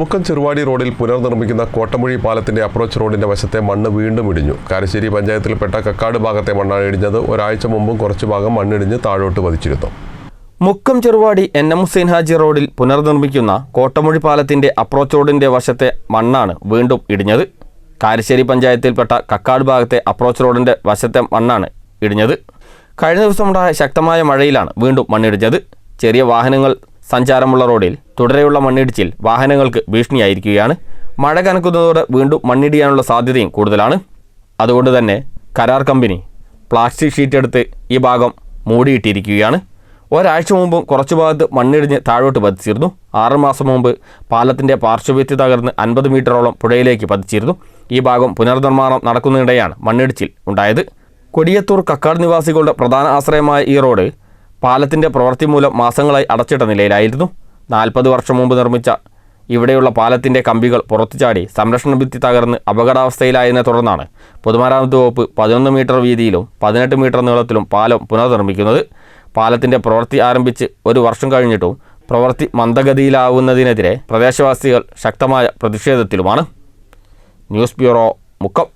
മുക്കം ചെറുവാടി റോഡിൽ പുനർനിർമ്മിക്കുന്ന കോട്ടമുഴി പാലത്തിന്റെ അപ്രോച്ച് റോഡിന്റെ വശത്തെ മണ്ണ് വീണ്ടും ഇടിഞ്ഞു. കാരശ്ശേരി പഞ്ചായത്തിൽപ്പെട്ട കക്കാട് ഭാഗത്തെ മണ്ണാണ് ഇടിഞ്ഞത്. ഒരാഴ്ച മുമ്പും കുറച്ചു ഭാഗം മണ്ണിടിഞ്ഞ് താഴോട്ട് പതിച്ചിരുന്നു. മുക്കം ചെറുവാടി എൻ എം ഹുസൈൻ ഹാജി റോഡിൽ പുനർനിർമ്മിക്കുന്ന കോട്ടമുഴി പാലത്തിന്റെ അപ്രോച്ച് റോഡിന്റെ വശത്തെ മണ്ണാണ് വീണ്ടും ഇടിഞ്ഞത്. കാരശ്ശേരി പഞ്ചായത്തിൽപ്പെട്ട കക്കാട് ഭാഗത്തെ അപ്രോച്ച് റോഡിന്റെ വശത്തെ മണ്ണാണ് ഇടിഞ്ഞത്. കഴിഞ്ഞ ദിവസമുണ്ടായ ശക്തമായ മഴയിലാണ് വീണ്ടും മണ്ണിടിഞ്ഞത്. ചെറിയ വാഹനങ്ങൾ സഞ്ചാരമുള്ള റോഡിൽ തുടരെയുള്ള മണ്ണിടിച്ചിൽ വാഹനങ്ങൾക്ക് ഭീഷണിയായിരിക്കുകയാണ്. മഴ കനക്കുന്നതോടെ വീണ്ടും മണ്ണിടിയാനുള്ള സാധ്യതയും കൂടുതലാണ്. അതുകൊണ്ട് തന്നെ കരാർ കമ്പനി പ്ലാസ്റ്റിക് ഷീറ്റ് എടുത്ത് ഈ ഭാഗം മൂടിയിട്ടിരിക്കുകയാണ്. ഒരാഴ്ച മുമ്പും കുറച്ചു ഭാഗത്ത് മണ്ണിടിഞ്ഞ് താഴോട്ട് പതിച്ചിരുന്നു. ആറ് മാസം മുമ്പ് പാലത്തിന്റെ പാർശ്വഭിത്തി തകർന്ന് അൻപത് മീറ്ററോളം പുഴയിലേക്ക് പതിച്ചിരുന്നു. ഈ ഭാഗം പുനർനിർമ്മാണം നടക്കുന്നതിനിടെയാണ് മണ്ണിടിച്ചിൽ ഉണ്ടായത്. കൊടിയത്തൂർ കക്കാട് നിവാസികളുടെ പ്രധാന ആശ്രയമായ ഈ റോഡ് പാലത്തിന്റെ പ്രവൃത്തി മൂലം മാസങ്ങളായി അടച്ചിട്ട നിലയിലായിരുന്നു. നാൽപ്പത് വർഷം മുമ്പ് നിർമ്മിച്ച ഇവിടെയുള്ള പാലത്തിന്റെ കമ്പികൾ പുറത്തു ചാടി സംരക്ഷണ ഭിത്തി തകർന്ന് അപകടാവസ്ഥയിലായതിനെ തുടർന്നാണ് പൊതുമരാമത്ത് വകുപ്പ് പതിനൊന്ന് മീറ്റർ വീതിയിലും പതിനെട്ട് മീറ്റർ നീളത്തിലും പാലം പുനർനിർമ്മിക്കുന്നത്. പാലത്തിന്റെ പ്രവൃത്തി ആരംഭിച്ച് ഒരു വർഷം കഴിഞ്ഞിട്ടും പ്രവൃത്തി മന്ദഗതിയിലാവുന്നതിനെതിരെ പ്രദേശവാസികൾ ശക്തമായ പ്രതിഷേധത്തിലുമാണ്. News bureau Mukkam.